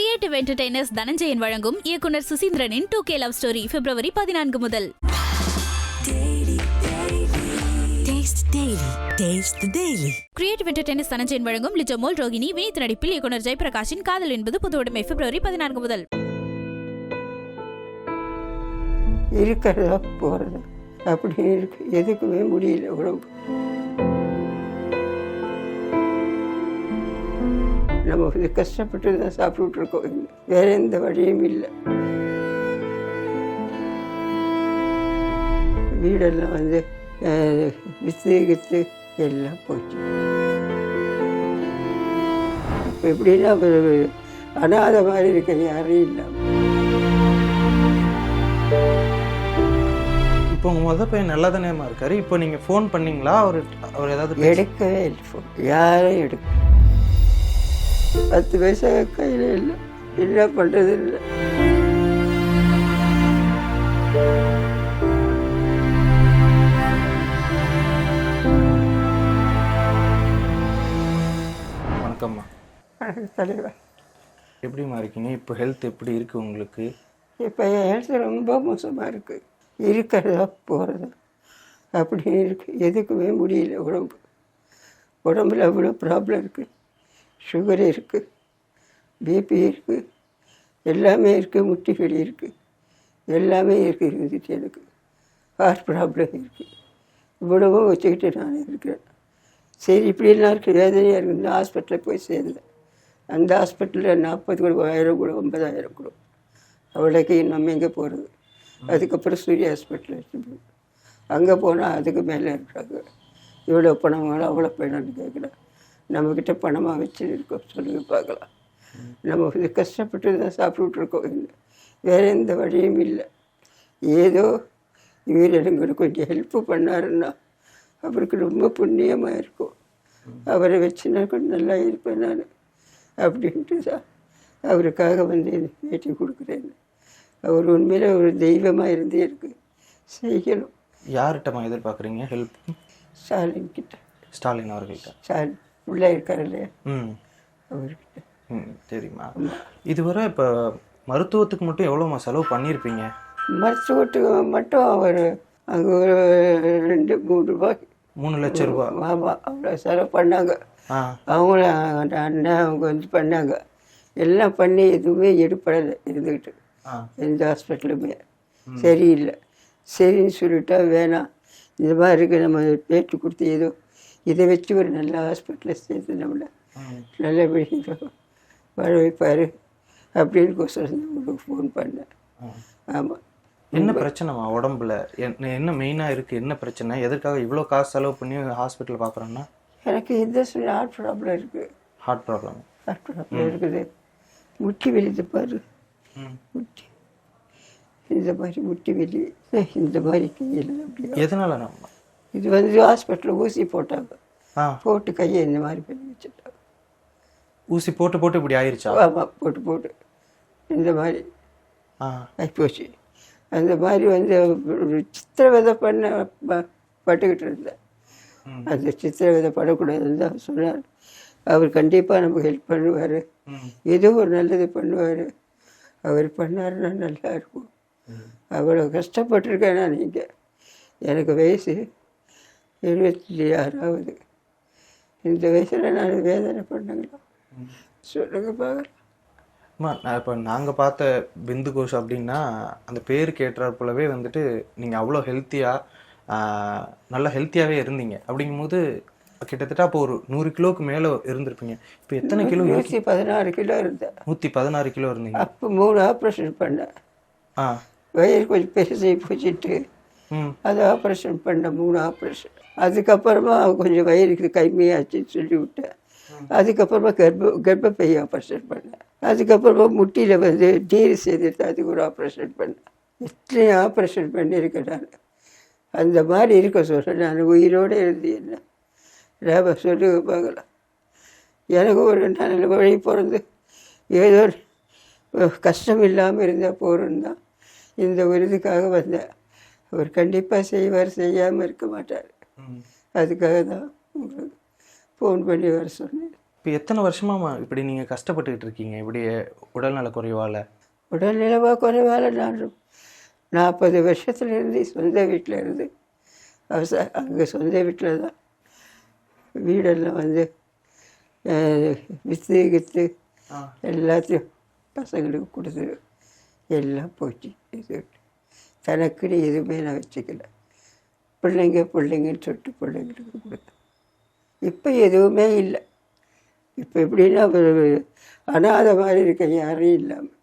Creative entertainers Dhananjayan வழங்கும் இயக்குனர் சுசீந்திரனின் டூ கே லவ் ஸ்டோரி பிப்ரவரி பதினான்கு முதல். Taste Daily. Taste the Daily. Creative entertainers Dhananjayan வழங்கும் லிஜோமோல் ரோகிணி வினீத் நடிப்பில் இயக்குனர் ஜெயபிரகாஷின் காதல் என்பது புதுவுடைமை பிப்ரவரி பதினான்கு முதல். இருக்கிறதா போகிறதா அப்படி இருக்கு. எதுக்குமே முடியல உடம்பு. நம்ம இது கஷ்டப்பட்டு தான் சாப்பிட்டுட்டு இருக்கோம் வேற எந்த வழியும் இல்லை. வீடெல்லாம் வந்து வித்து கித்து எல்லாம் போச்சு. இப்போ எப்படின்னா அனாத மாதிரி இருக்க யாரும் இல்லாமல் இப்போ உங்க முத பையன் நல்லா தானேமா இருக்காரு. இப்போ நீங்க ஃபோன் பண்ணீங்களா? அவர் அவர் ஏதாவது எடுக்கவே இல்லை phone. யாரும் எடுக்க பத்து பைசா கையில் இல்லை. என்ன பண்ணுறது இல்லை. வணக்கம்மா. வணக்கம் தலைவர் எப்படிம்மா இருக்கீங்க? இப்போ ஹெல்த் எப்படி இருக்கு உங்களுக்கு? இப்போ என் ஹெல்த் ரொம்ப மோசமாக இருக்குது இருக்கிறதா போகிறதா அப்படி இருக்கு. எதுக்குமே முடியல உடம்பு. உடம்புல அவ்வளோ ப்ராப்ளம் இருக்குது சுகர் இருக்குது பிபி இருக்குது எல்லாமே இருக்குது முட்டி வலி இருக்குது எல்லாமே இருக்குது இருந்துச்சு எனக்கு. ஹார்ட் ப்ராப்ளம் இருக்குது இவ்வளவும் வச்சுக்கிட்டு நான் இருக்கிறேன். சரி இப்படியெல்லாம் இருக்குது வேதனையாக இருக்குது இந்த ஹாஸ்பிட்டலில் போய் சேர்ந்தேன் அந்த ஹாஸ்பிட்டலில் நாற்பது கூட ஆயிரம் கூட ஒன்பதாயிரம் கூட. அவ்வளோக்கு நம்ம எங்கே போகிறது அதுக்கப்புறம் சூரிய ஹாஸ்பிட்டல் வச்சு அங்கே போனால் அதுக்கு மேலே இருக்காங்க. இவ்வளோ பணம் வேணும் அவ்வளோ பணம்னு கேட்குறேன். நம்மக்கிட்ட பணமாக வச்சு இருக்கோம் சொல்லுங்க பார்க்கலாம். நம்ம இது கஷ்டப்பட்டு தான் சாப்பிட்டுட்டு இருக்கோம் வேறு எந்த வழியும் இல்லை. ஏதோ இவர் எனக்கு கொஞ்சம் ஹெல்ப் பண்ணாருன்னா அவருக்கு ரொம்ப புண்ணியமாக இருக்கும். அவரை வச்சு நான் கொஞ்சம் நல்லா இருப்பேன் நான். அப்படின்ட்டு தான் அவருக்காக வந்து பேட்டி கொடுக்குறேன். அவர் உண்மையில ஒரு தெய்வமாக இருந்தே இருக்கு. செய்யணும். யார்கிட்டமா எதிர்பார்க்குறீங்க ஹெல்ப் ஸ்டாலின் கிட்ட ஸ்டாலின் அவர்கள்ட்ட. ஸ்டாலின். உள்ளே இருக்கார் இல்லையா? ம். அவர்கிட்ட. ம் சரிம்மா. இதுவரை இப்போ மருத்துவத்துக்கு மட்டும் எவ்வளோம்மா செலவு பண்ணியிருப்பீங்க? மருத்துவத்துக்கு மட்டும் அவர் அங்கே ஒரு ரெண்டு மூணு ரூபாய். மூணு லட்சம் ரூபா. ஆமாம் அவ்வளோ செலவு பண்ணாங்க. அவங்கள அண்ணன் அவங்க வந்து பண்ணாங்க. எல்லாம் பண்ணி எதுவுமே எடுப்படலை இருந்துக்கிட்டு எந்த ஹாஸ்பிட்டலுமே. சரியில்லை. சரின்னு சொல்லிட்டா வேணாம். இந்த மாதிரி இருக்கு நம்ம பேட்டு கொடுத்து ஏதோ இதை வச்சு ஒரு நல்ல ஹாஸ்பிட்டலில் சேர்த்து நம்மளை. நல்லபடியாக வாழ வைப்பார் அப்படின்னு கோசரம் உங்களுக்கு ஃபோன் பண்ணேன். ஆமாம். என்ன பிரச்சனைமா உடம்புல? என்ன என்ன மெயினாக இருக்குது என்ன பிரச்சனை? எதற்காக இவ்வளோ காசு செலவு பண்ணி ஹாஸ்பிட்டல் பார்க்குறோன்னா? எனக்கு இந்த ஹார்ட் ப்ராப்ளம் இருக்குது ஹார்ட் ப்ராப்ளம் ஹார்ட் ப்ராப்ளம் இருக்குது. முட்டி வெளிது பாரு. முட்டி. இந்த மாதிரி முட்டி வெளி இந்த மாதிரி கையில் அப்படியே. எதனால நம்ம இது வந்து ஹாஸ்பிட்டலில் ஊசி போட்டாங்க. போட்டு கையை இந்த மாதிரி பண்ணி வச்சுட்டாங்க. ஊசி போட்டு போட்டு இப்படி ஆயிருச்சா? ஆமாம் போட்டு போட்டு. இந்த மாதிரி. ஆகிப்போச்சு அந்த மாதிரி வந்து சித்திரவதை பண்ண பட்டுக்கிட்டு இருந்தேன். அந்த சித்திரவதை படக்கூடாதுன்னு தான் சொன்னார். அவர் கண்டிப்பாக நமக்கு ஹெல்ப் பண்ணுவார். ஏதோ ஒரு நல்லது பண்ணுவார். அவர் பண்ணாருன்னா நல்லா இருக்கும். அவ்வளோ கஷ்டப்பட்டிருக்கேன் நான் நீங்கள் எனக்கு வயசு எழுபத்தி ஆறாவது. இந்த வயசில் நான் வேதனை பண்ணுங்களா? சொல்லுங்க பார்க்கலாம் அம்மா நான் இப்போ நாங்கள் பார்த்த பிந்து கோஷ் அப்படின்னா அந்த பேருக்கு ஏற்றாற் போலவே வந்துட்டு நீங்கள் அவ்வளோ ஹெல்த்தியாக நல்லா ஹெல்த்தியாகவே இருந்தீங்க. அப்படிங்கும்போது கிட்டத்தட்ட அப்போ ஒரு நூறு கிலோவுக்கு மேலே இருந்திருப்பீங்க. இப்போ எத்தனை கிலோ நூற்றி பதினாறு கிலோ இருந்தேன். நூற்றி பதினாறு கிலோ இருந்தீங்க. அப்போ மூணு ஆப்ரேஷன் பண்ணேன். ஆ. வயிறு கொஞ்சம் பெருசாகி போச்சுட்டு அது ஆப்ரேஷன் பண்ண மூணு ஆப்ரேஷன். அதுக்கப்புறமா கொஞ்சம் வயிறுக்கு கைமையாச்சுன்னு சொல்லி விட்டேன் அதுக்கப்புறமா கர்ப்ப கர்ப்பப்பை ஆப்ரேஷன் பண்ணேன். அதுக்கப்புறமா முட்டியில் வந்து டீரி செய்துட்டு அதுக்கு ஒரு ஆப்ரேஷன் பண்ணேன். எத்தனை ஆப்ரேஷன் பண்ணியிருக்கேன் நான். அந்த மாதிரி இருக்க சொல்கிறேன் நான் உயிரோடு இருந்து என்ன? ராப சொல்லுங்க பார்க்கலாம். எனக்கு ஒரு நல்ல வழி பிறந்து ஏதோ கஷ்டம் இல்லாமல் இருந்தால் போகிறோம் தான் இந்த விருதுக்காக வந்தேன். அவர் கண்டிப்பாக செய்வார் செய்யாமல் இருக்க மாட்டார். அதுக்காக தான் உங்களுக்கு ஃபோன் பண்ணி வர சொன்னேன். இப்போ எத்தனை வருஷமா இப்படி நீங்கள் கஷ்டப்பட்டுக்கிட்டு இருக்கீங்க? இப்படி உடல்நல குறைவால்? உடல்நிலவா குறைவால நான் நாற்பது வருஷத்துலேருந்து சொந்த வீட்டில் இருந்து அவச அங்கே சொந்த வீட்டில் தான். வீடெல்லாம் வந்து வித்து கித்து எல்லாத்தையும் பசங்களுக்கு கொடுத்து எல்லாம் போச்சு. இது தனக்குன்னு எதுவுமே நான் வச்சுக்கல. பிள்ளைங்க பிள்ளைங்கன்னு சொல்லிட்டு பிள்ளைங்களுக்கு கொடுத்தேன். இப்போ எதுவுமே இல்லை. இப்போ எப்படின்னா ஒரு அனாதை மாதிரி இருக்க யாரும் இல்லாமல்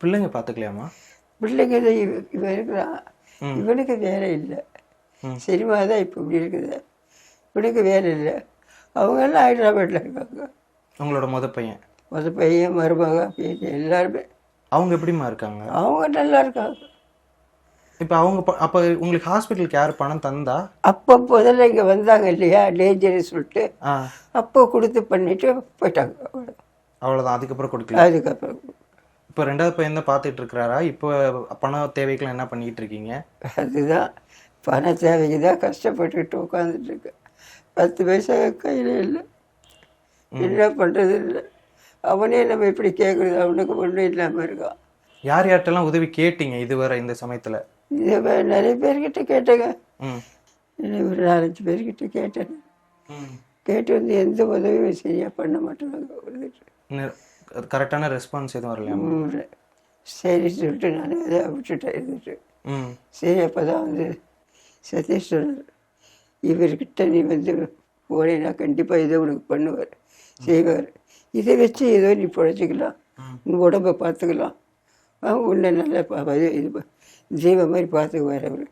பிள்ளைங்க பார்த்துக்கலையாம்மா பிள்ளைங்க தான் இவ இவன் இருக்கிறான் இவனுக்கு வேலை இல்லை. சினிமா தான் இப்போ இப்படி இருக்குது. இவனுக்கு வேலை இல்லை. அவங்கெல்லாம் ஹைதராபாத்தில் இருக்காங்க. உங்களோட முத பையன்? மொத பையன் மருமக பையன் எல்லாருமே. அவங்க எப்படிம்மா இருக்காங்க? அவங்க நல்லா இருக்காங்க. இப்போ அவங்க அப்போ உங்களுக்கு ஹாஸ்பிட்டலுக்கு யார் பணம் தந்தா? அப்போ முதல்ல இங்கே வந்தாங்க இல்லையா டேஞ்சர்னு சொல்லிட்டு. அப்போ கொடுத்து பண்ணிட்டு போயிட்டாங்க. அவ்வளோதான் அதுக்கப்புறம் கொடுக்கல. அதுக்கப்புறம் இப்போ ரெண்டாவது பையன் தான் பார்த்துட்டு இருக்கிறாரா? இப்போ பண தேவைக்கெல்லாம் என்ன பண்ணிட்டு இருக்கீங்க? அதுதான். பண தேவைக்கு தான் கஷ்டப்பட்டுக்கிட்டு உட்காந்துட்டு இருக்கேன். பத்து பைசா கையில் இல்லை. என்ன பண்ணுறது இல்லை. அவனே நம்ம எப்படி கேட்குறது அவனுக்கு ஒன்றும் இல்லாமல் இருக்கான் யார் யார்கிட்டலாம் உதவி கேட்டீங்க இதுவரை இந்த சமயத்தில்? இதை நிறைய பேர்கிட்ட கேட்டேங்க. ஒரு நாலஞ்சு பேர்கிட்ட கேட்டேன் கேட்டு வந்து எந்த உதவியும் சரியாக பண்ண வந்துட்டு கரெக்டான ரெஸ்பான்ஸ் எதுவும் வரலையாம்மா ம், சரி சொல்லிட்டு நான் அதை விட்டுட்டேன் இருந்துட்டு. சரி அப்போ தான் வந்து சதீஷ் சொன்னார். இவர்கிட்ட நீ வந்து போனேன்னா கண்டிப்பாக இதை உனக்கு பண்ணுவார் செய்வார் இதை வச்சு ஏதோ நீ பிழைச்சிக்கலாம். உன் உடம்பை பார்த்துக்கலாம். உன்னை நல்லா பா- இது ஜீவ மாதிரி பார்த்துக்குவார் அவர்.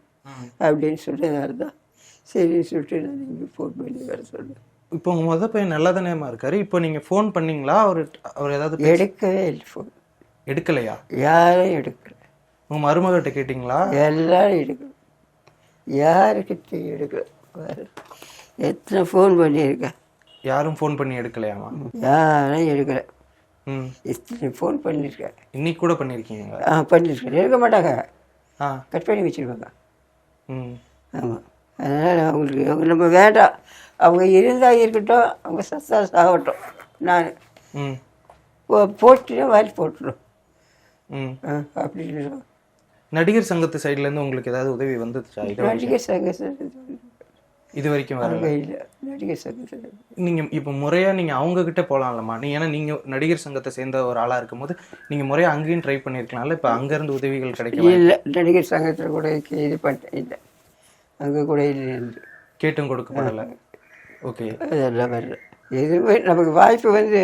அப்படின்னு சொன்னதால தான் சரின்னு சொல்லிட்டு நான் இங்கே ஃபோன் பண்ணி வர சொன்னேன் இப்போ உங்க முத பையன் நல்லா தானேம்மா இருக்காரு. இப்போ நீங்க ஃபோன் பண்ணீங்களா? அவர் அவர் ஏதாவது எடுக்கவே இல்லை ஃபோன் எடுக்கலையா? யாரும் எடுக்கல. உங்க மருமகிட்ட கேட்டிங்களா? எல்லாரும் எடுக்கல. யாருக்கிட்ட எடுக்கல. எத்தனை ஃபோன் பண்ணியிருக்கேன் யாரும் ஃபோன் பண்ணி எடுக்கலையாமா யாரும் எடுக்கல. எத்தனை ஃபோன் பண்ணியிருக்கேன் இன்னைக்கு கூட பண்ணியிருக்கீங்க ஆ பண்ணியிருக்கேன் எடுக்க மாட்டாங்க. ஆ. கட் பண்ணி வச்சுருவாங்க. ம். ஆமாம் அதனால் அவங்களுக்கு அவங்க நம்ம வேண்டாம். அவங்க இருந்தால் இருக்கட்டும் அவங்க சத்தா சாகட்டும் நான் ம். போட்டுட்டே வாரி போட்டுடும் ம். ஆ அப்படின்னு நடிகர் சங்கத்து சைடுல இருந்து உங்களுக்கு ஏதாவது உதவி வந்துச்சா? நடிகர் சங்கத்தில் இது வரைக்கும் வரல இல்லை. நடிகர் சங்கத்தில் நீங்க இப்போ முறையா நீங்க அவங்க கிட்ட போலாம்லம்மா. நீ ஏன்னா நீங்க நடிகர் சங்கத்தை சேர்ந்த ஒரு ஆளா இருக்கும்போது நீங்க முறையா அங்கேயும் ட்ரை பண்ணிருக்கலாம்ல. இப்போ அங்க இருந்து உதவிகள் கிடைக்கும் இல்லை. நடிகர் சங்கத்தில் கூட இது பண்ணிட்டேன் இல்லை. அங்கே கூட இல்லை கேட்டும் கொடுக்கப்படல. ஓகே. அதெல்லாம் வரல. எதுவுமே நமக்கு வாய்ப்பு வந்து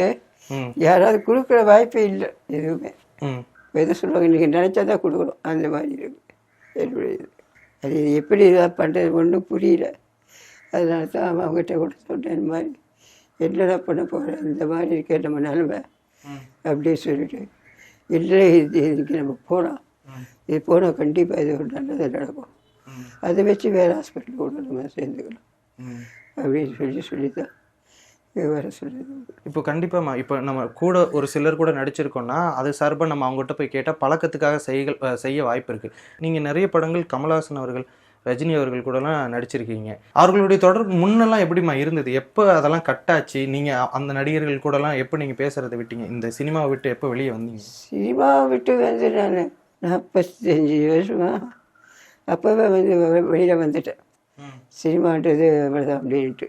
யாராவது கொடுக்குற வாய்ப்பே இல்லை. எதுவுமே. ம். எதை சொல்லுவாங்க? நீங்கள் நினச்சா தான் கொடுக்கணும். அந்த மாதிரி இருக்கு. என்னுடைய இது. அது எப்படி இதாக பண்ணுறது ஒன்றும் புரியல. அதனால தான் அவங்ககிட்ட கூட சொன்னேன் இந்த மாதிரி என்னடா பண்ண போகிறேன் இந்த மாதிரி இருக்கே நம்ம நிலமை. அப்படின்னு சொல்லிட்டு இல்லை இது இதுக்கு நம்ம போகலாம் இது போனால் கண்டிப்பாக இது ஒரு நல்லது நடக்கும். அதை வச்சு வேறு ஹாஸ்பிட்டல் கூட நம்ம சேர்ந்துக்கலாம் அப்படின்னு சொல்லி சொல்லி தான் வர சொல்லுது இப்போ கண்டிப்பாம்மா இப்போ நம்ம கூட ஒரு சிலர் கூட நடிச்சிருக்கோம்னா அது சார்பாக நம்ம அவங்ககிட்ட போய் கேட்டால் பழக்கத்துக்காக அஹ் செய்ய வாய்ப்பு இருக்குது நீங்கள் நிறைய படங்கள் கமல்ஹாசன் அவர்கள் ரஜினி அவர்கள் கூடலாம் நடிச்சிருக்கீங்க. அவர்களுடைய தொடர்பு முன்னெல்லாம் எப்படிம்மா இருந்தது? எப்போ அதெல்லாம் கட்டாச்சு நீங்கள் அந்த நடிகர்கள் கூடலாம் எப்போ நீங்கள் பேசுறதை விட்டீங்க? இந்த சினிமாவை விட்டு எப்போ வெளியே வந்தீங்க? சினிமாவை விட்டு வந்து நான் நாற்பத்தஞ்சு வருஷமா அப்போவே வந்து வெளியில் வந்துட்டேன். சினிமான்றது அவ்வளோதான் அப்படின்ட்டு.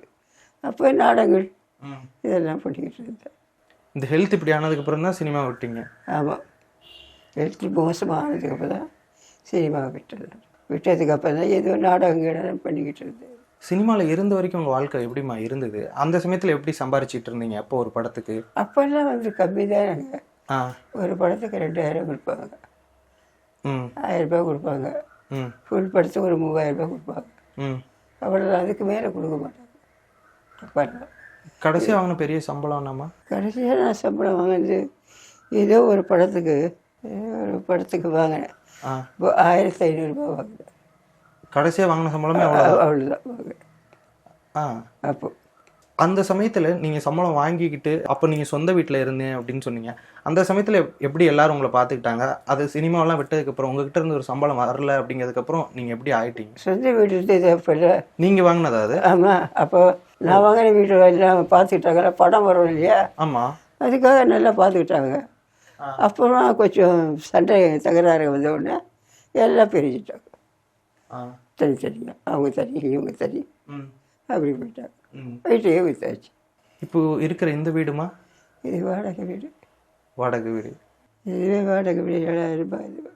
அப்போ நாடகங்கள் இதெல்லாம் பண்ணிக்கிட்டு இருந்தேன். இந்த ஹெல்த் இப்படி ஆனதுக்கப்புறம் தான் சினிமா விட்டீங்க? ஆமாம் ஹெல்த் மோசமானதுக்கப்புறம் தான் சினிமாவை விட்டது விட்டதுக்கப்புறம் தான் ஏதோ நாடகங்கள் பண்ணிக்கிட்டு இருந்தேன். சினிமாவில் இருந்த வரைக்கும் உங்கள் வாழ்க்கை எப்படிம்மா இருந்தது? அந்த சமயத்தில் எப்படி சம்பாரிச்சிட்டு இருந்தீங்க? அப்போ ஒரு படத்துக்கு? அப்போல்லாம் வந்து கம்மி தான் ஆ. ஒரு படத்துக்கு ரெண்டாயிரம் கொடுப்பாங்க. ம். ஆயிரம் ரூபாய் கொடுப்பாங்க. ம். ஃபுல் படத்துக்கு ஒரு மூவாயிரம் ரூபாய் கொடுப்பாங்க. ம். அவ்வளோதான் அதுக்கு மேலே கொடுக்க மாட்டாங்க. கடைசியாக வாங்கின பெரிய சம்பளம்னாமா கடைசியாக நான் சம்பளம் வாங்கினது ஏதோ ஒரு படத்துக்கு ஒரு படத்துக்கு வாங்கினேன். இப்போ ஆயிரத்தி ஐநூறுரூபா வாங்கினேன் கடைசியாக வாங்கின சம்பளமே அவ்வளோ அவ்- அவ்வளோதான் ஆ. அப்போ. அந்த சமயத்துல நீங்க சம்பளம் வாங்கிக்கிட்டு அப்ப நீங்க சொந்த வீட்ல இருந்தேன் அப்படின்னு சொன்னீங்க. அந்த சமயத்துல எப்- எப்படி எல்லாரும் உங்களை பாத்துக்கிட்டாங்க? அது சினிமாவெல்லாம் விட்டதுக்கு அப்புறம் உங்ககிட்ட இருந்து ஒரு சம்பளம் வரல அப்படிங்கிறதுக்கு அப்புறம் நீங்க எப்படி ஆயிட்டீங்க? சொந்த வீடு இருந்தது அப்போல்ல நீங்க வாங்கினதா அது? ஆமாம் அப்போ நான் வாங்கின வீட்டு எல்லாம் பார்த்துக்கிட்டாங்களா படம் வரும் இல்லையா? ஆமா. அதுக்காக நல்லா பார்த்துக்கிட்டாங்க அப்புறம் கொஞ்சம் சண்டை தகராறு வந்த உடனே எல்லாம் பிரிஞ்சுட்டாங்க. ஆ. தனித்தனியாக அவங்க தனி இவங்க தனி. அப்படி போயிட்டாங்க. வீட்டையே வித்தாச்சு இப்போ இருக்கிற இந்த வீடுமா? இது வாடகை வீடு. வாடகை வீடு. இதுவே வாடகை வீடு ஏழாயிரம் ரூபாய் இது.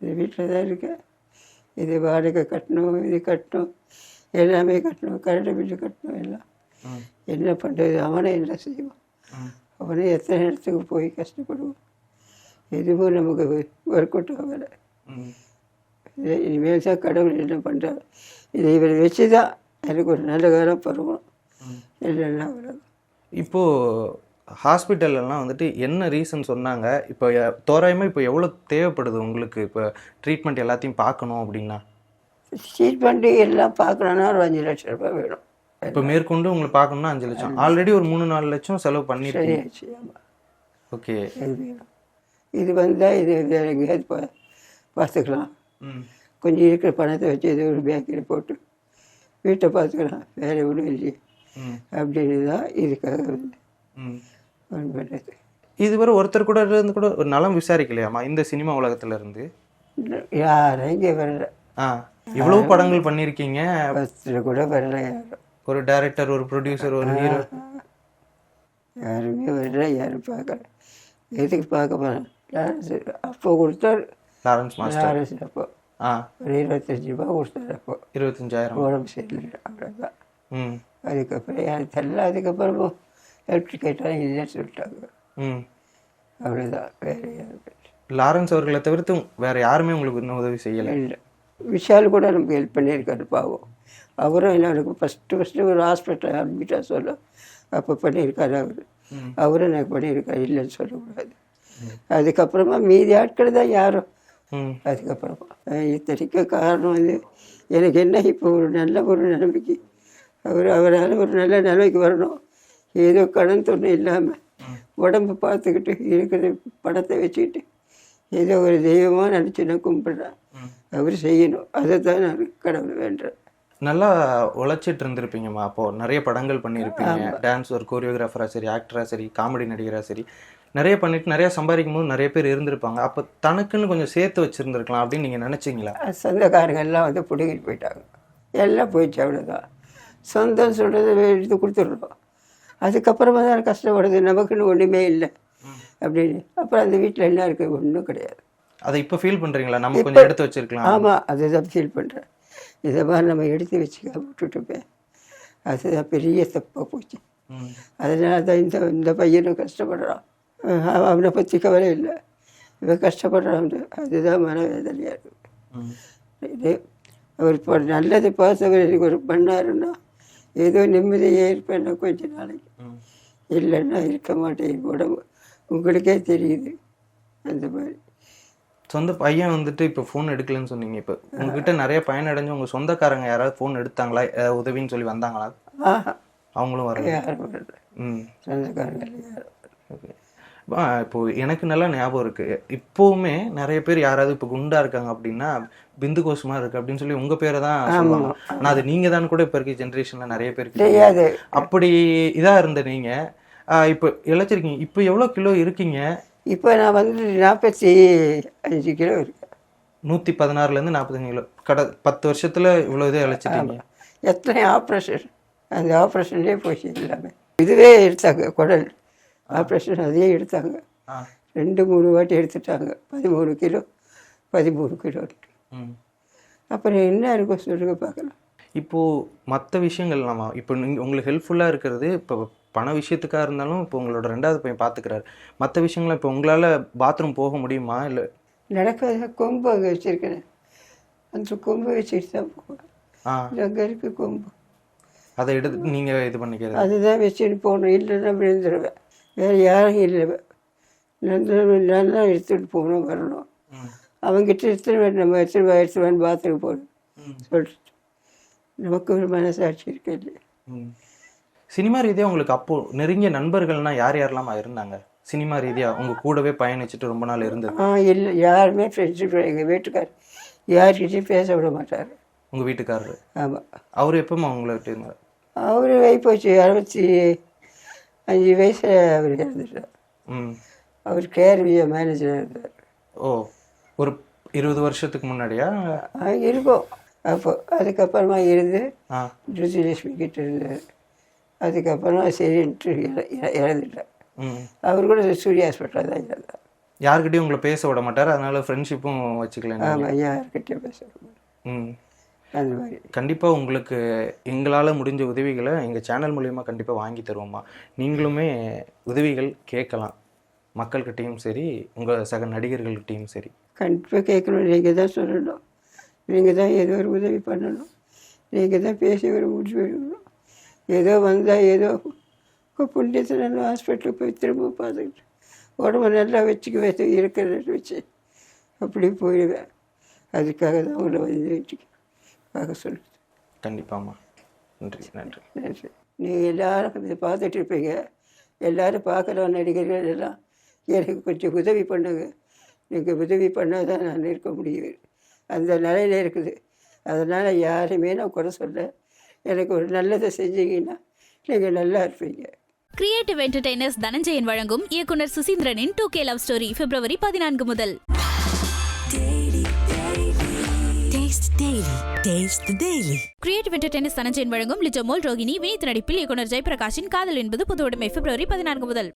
இது வீட்டில் தான் இருக்கேன் இது வாடகை கட்டணும் இது கட்டணும். எல்லாமே கட்டணும். கரண்ட் பில்லு கட்டணும் எல்லாம். என்ன பண்ணுறது அவனே என்ன செய்வான். அவனே எத்தனை இடத்துக்கு போய் கஷ்டப்படுவான்? எதுவும் நமக்கு ஒர்க் அவுட் ஆகலை. இனிமேல் தான் கடவுள் என்ன பண்ணுறாரு இதை இவரை வச்சு தான் எனக்கு ஒரு நல்ல காலம் பருவம். இல்லைன்னா அவ்வளோதான் இப்போ ஹாஸ்பிட்டல் எல்லாம் வந்துட்டு என்ன ரீசன் சொன்னாங்க? இப்போ எ- தோராயமா இப்போ எவ்வளவு தேவைப்படுது உங்களுக்கு? இப்போ ட்ரீட்மெண்ட் எல்லாத்தையும் பார்க்கணும் அப்படின்னா? ட்ரீட்மெண்ட்டு எல்லாம் பார்க்கணுன்னா ஒரு அஞ்சு லட்சம் ரூபாய் வேணும். இப்போ மேற்கொண்டு உங்களுக்கு பார்க்கணும்னா அஞ்சு லட்சம். ஆல்ரெடி ஒரு மூணு நாலு லட்சம் செலவு பண்ணிருக்கீங்க ஓகே. இது இது வந்தால் இது வேறு எங்கேயாவது பார்த்துக்கலாம். கொஞ்சம் இருக்கிற பணத்தை வச்சு ஏதோ ஒரு பேக்கில் போட்டு வீட்டை பார்த்துக்கலாம். வேறு ஒன்றும் இல்லையே. அப்படின்னு தான் இதுக்காக வந்து பண்ணுறது இதுவரை ஒருத்தர் கூட இருந்து கூட ஒரு நலம் விசாரிக்கலையாமா இந்த சினிமா உலகத்துல இருந்து? யாரும் இங்கே வரல. ஆ. இவ்வளவு படங்கள் பண்ணியிருக்கீங்க. பஸ்ஸில் கூட வரல யாரும். ஒரு டைரக்டர் ஒரு ப்ரொடியூசர் ஒரு ஹீரோ யாருமே வரல யாரும் பார்க்கல. எதுக்கு பார்க்க போகிறேன் லாரன்ஸ் அப்போ கொடுத்தாரு. லாரன்ஸ் மாஸ்டர் லாரன்ஸ் அப்போ. ஆ. ஒரு இருபத்தஞ்சி ரூபா கொடுத்தாரு அப்போ. இருபத்தஞ்சாயிரம். உடம்பு சரியில்லை அவ்வளோதான் ம். அதுக்கப்புறம் யாரும் தெரியல அதுக்கப்புறமும் ஹெல்ப் கேட்டாலும் இல்லைன்னு சொல்லிட்டாங்க. ம். அவ்வளோதான் வேறு யாரும் லாரன்ஸ் அவர்களை தவிர்த்து வேற யாருமே உங்களுக்கு இன்னும் உதவி செய்யலை? இல்லை. விஷால் கூட நமக்கு ஹெல்ப் பண்ணியிருக்காரு பாவம். அவரும் எனக்கு ஃபஸ்ட்டு ஃபஸ்ட்டு ஒரு ஹாஸ்பிட்டல் அட்மிட்டாக சொல்ல அப்போ பண்ணியிருக்காரு அவர். அவரும் எனக்கு பண்ணியிருக்காரு இல்லைன்னு சொல்லக்கூடாது. அதுக்கப்புறமா மீதி ஆட்கள் தான் யாரும். அதுக்கப்புறமா இத்தனைக்கு காரணம் வந்து எனக்கு என்ன இப்போ ஒரு நல்ல ஒரு நிலைமைக்கு அவர் அவரால் ஒரு நல்ல நிலைமைக்கு வரணும். ஏதோ கடன் தொண்ணு இல்லாமல் உடம்பு பார்த்துக்கிட்டு இருக்கிற படத்தை வச்சுக்கிட்டு ஏதோ ஒரு தெய்வமாக நினச்சி நான் கும்பிட்றேன். அவர் செய்யணும். அதை தான் நான் கடவுள் வேண்டுறேன் நல்லா உழைச்சிட்டு இருந்திருப்பீங்கம்மா. அப்போ நிறைய படங்கள் பண்ணியிருப்பீங்க. டான்ஸ் ஒரு கோரியோகிராஃபரா சரி ஆக்டரா சரி காமெடி நடிகரா சரி நிறைய பண்ணிட்டு நிறைய சம்பாதிக்கும் போது நிறைய பேர் இருந்திருப்பாங்க. அப்போ தனக்குன்னு கொஞ்சம் சேர்த்து வச்சிருந்திருக்கலாம் அப்படின்னு நீங்க நினைச்சீங்களா? சொந்தக்காரங்க எல்லாம் வந்து பிடுங்கிட்டு போயிட்டாங்க. எல்லாம் போயிடுச்சு அவ்வளோதான் சொந்தம் சொல்கிறத எடுத்து கொடுத்துட்றோம் அதுக்கப்புறமா தான் கஷ்டப்படுது. நமக்குன்னு ஒன்றுமே இல்லை. அப்படின்னு. அப்புறம் அந்த வீட்டில் என்ன இருக்குது ஒன்றும் கிடையாது. அதை இப்போ ஃபீல் பண்றீங்களா? நம்ம கொஞ்சம் எடுத்து வச்சிருக்கலாம். ஆமாம் அதுதான் ஃபீல் பண்ணுறேன் இதை மாதிரி நம்ம எடுத்து வச்சுக்க விட்டுட்டுப்பேன் அதுதான் பெரிய தப்பாக போச்சு. அதனால தான் இந்த இந்த பையனும் கஷ்டப்படுறான். அவனை பற்றி கவலை இல்லை. இவன் கஷ்டப்படுறான். அதுதான் மனவேதனையாக இருக்குது. இது அவர் இப்போ நல்லது பார்த்தவர் எனக்கு ஒரு பண்ணாருன்னா ஏதோ நிம்மதியாக இருப்பேன் கொஞ்ச நாளைக்கு. இல்லைன்னா இருக்க மாட்டேன். உடம்பு உங்களுக்கே தெரியுது. அந்த மாதிரி. சொந்த பையன் வந்துட்டு இப்போ ஃபோன் எடுக்கலன்னு சொன்னீங்க இப்போ. உங்ககிட்ட நிறைய பயனடைஞ்சு உங்க சொந்தக்காரங்க யாராவது ஃபோன் எடுத்தாங்களா? உதவின்னு சொல்லி வந்தாங்களா? அவங்களும் வரல. ம். சொந்தக்காரங்க. ஓகே இப்போ எனக்கு நல்லா ஞாபகம் இருக்கு. இப்போவுமே நிறைய பேர் யாராவது இப்போ குண்டா இருக்காங்க அப்படின்னா பிந்து கோஷமா இருக்கு அப்படின்னு சொல்லி உங்க பேரை தான் சொல்லுவாங்க. ஆனா அது நீங்க தான் கூட இப்ப இருக்க ஜென்ரேஷன்ல நிறைய தெரியாது. அப்படி இதா இருந்த நீங்க இப்போ இழைச்சிருக்கீங்க. இப்போ எவ்வளவு கிலோ இருக்கீங்க? இப்போ நான் வந்து நாற்பத்தி அஞ்சு கிலோ இருக்கேன் நூத்தி பதினாறுல இருந்து நாற்பத்தஞ்சு கிலோ. கட பத்து வருஷத்துல இவ்வளவு இதே இழைச்சிட்டீங்க. எத்தனை ஆப்ரேஷன் அந்த ஆப்ரேஷன்லேயே போச்சு எல்லாமே. இதுவே எடுத்தாங்க குடல். ஆப்ரேஷன் அதையே எடுத்தாங்க. ரெண்டு மூணு வாட்டி எடுத்துட்டாங்க. பதிமூணு கிலோ பதிமூணு கிலோ. ம். அப்புறம் என்ன இருக்கும் சொல்லுங்க பார்க்கலாம். இப்போ மற்ற விஷயங்கள் நம்ம இப்போ உங்களுக்கு ஹெல்ப்ஃபுல்லா இருக்கிறது இப்போ பண விஷயத்துக்காக இருந்தாலும் இப்போ உங்களோட ரெண்டாவது பையன் பாத்துக்கிறாரு. மற்ற விஷயங்கள் இப்போ உங்களால பாத்ரூம் போக முடியுமா? இல்ல நடக்காத கொம்பு அங்கே வச்சுருக்கேன். அந்த கொம்பு வச்சுட்டு தான் போவேன். ஆ. அங்கே இருக்கு கொம்பு. அதை எடுத்து நீங்க இது பண்ணிக்கிறது. அதுதான் வச்சுட்டு போகணும். இல்லைன்னா விழுந்துருவேன். வேறு யாரும் இல்லை. நல்லா நல்லா எடுத்துகிட்டு போகணும் வரணும். அவங்ககிட்ட எடுத்துட்டு நம்ம எடுத்துட்டு வா எடுத்துட்டு வந்து பாத்ரூம் போகணும். சொல்லிட்டு. நமக்கு ஒரு மனசாட்சி இருக்கு இல்லையா. சினிமா ரீதியாக உங்களுக்கு அப்போ நெருங்கிய நண்பர்கள்னா யார் யாரெல்லாம் இருந்தாங்க? சினிமா ரீதியாக உங்க கூடவே பயணிச்சுட்டு ரொம்ப நாள் இருந்தது ஆ இல்லை யாருமே ஃப்ரெண்ட்ஷிப் எங்கள் வீட்டுக்கார் யார்கிட்டையும் பேச விட மாட்டார். உங்க வீட்டுக்காரரு? ஆமாம் அவர் எப்பமா உங்களை விட்டு இருந்தார்? அவர் போச்சு அறுபத்தி அஞ்சு வயசில் அவர் இறந்துட்டார். ம். அவர் கேர்விய மேனேஜராக இருந்தார். ஓ ஒரு இருபது வருஷத்துக்கு முன்னாடியா? ஆ, இருக்கும். அப்போ அதுக்கப்புறமா இருந்து ஆ. ருச்சிலட்சுமி கிட்ட இருந்தார். அதுக்கப்புறமா சரின்ட்டு இற- இற- இறந்துட்டார் ம். அவர் கூட சூர்யா ஹாஸ்பிட்டலில் தான் இருந்தார். யார்கிட்டயும் உங்களை பேச விட மாட்டார் அதனால ஃப்ரெண்ட்ஷிப்பும் வச்சுக்கல நீங்க. ஆமாம் யார்கிட்டயும் பேச. ம். அந்த மாதிரி. கண்டிப்பா உங்களுக்கு எங்களால முடிஞ்ச உதவிகளை எங்க சேனல் மூலியமா கண்டிப்பா வாங்கி தருவோம்மா நீங்களுமே உதவிகள் கேட்கலாம். மக்கள்கிட்டயும் சரி உங்க சக நடிகர்கள்கிட்டயும் சரி. கண்டிப்பாக கேட்கணும். நீங்கள் தான் சொல்லணும். நீங்கள் தான் ஏதோ ஒரு உதவி பண்ணணும். நீங்கள் தான் பேசி ஒரு முடிவு எடுக்கணும். ஏதோ வந்தால் ஏதோ புண்ணியத்தில் நான் ஹாஸ்பிட்டலுக்கு போய் திரும்ப பார்த்துக்கிட்டு உடம்பு நல்லா வச்சுக்க வச்சு இருக்கிறத வச்சு. அப்படி போயிடுவேன். அதுக்காக தான் உங்களை வந்து வீட்டுக்கு பார்க்க சொல்லுது. கண்டிப்பாம்மா. நன்றி நன்றி. நன்றி. நீங்கள் எல்லாரும் இதை பார்த்துட்டு இருப்பீங்க. எல்லாரும் பார்க்குற நடிகர்கள் எல்லாம் எனக்கு கொஞ்சம் உதவி பண்ணுங்க. நீங்கள் உதவி பண்ணால் தான் நான் இருக்க முடியும். அந்த நிலையில இருக்குது. அதனால் யாருமே நான் குறை சொல்ல எனக்கு ஒரு நல்லதை செஞ்சீங்கன்னா நீங்கள் நல்லா இருப்பீங்க கிரியேட்டிவ் என்டர்டைனர்ஸ் தனஞ்சயன் வழங்கும் இயக்குனர் சுசீந்திரனின் டூ கே லவ் ஸ்டோரி பிப்ரவரி பதினான்கு முதல் Taste Daily. Taste the Daily. Creative entertainers Dhananjayan வழங்கும் லிஜோமோல் ரோகிணி வினீத் நடிப்பில் இயக்குனர் ஜெயபிரகாஷின் காதல் என்பது புதுவுடைமை பிப்ரவரி பதினான்கு முதல்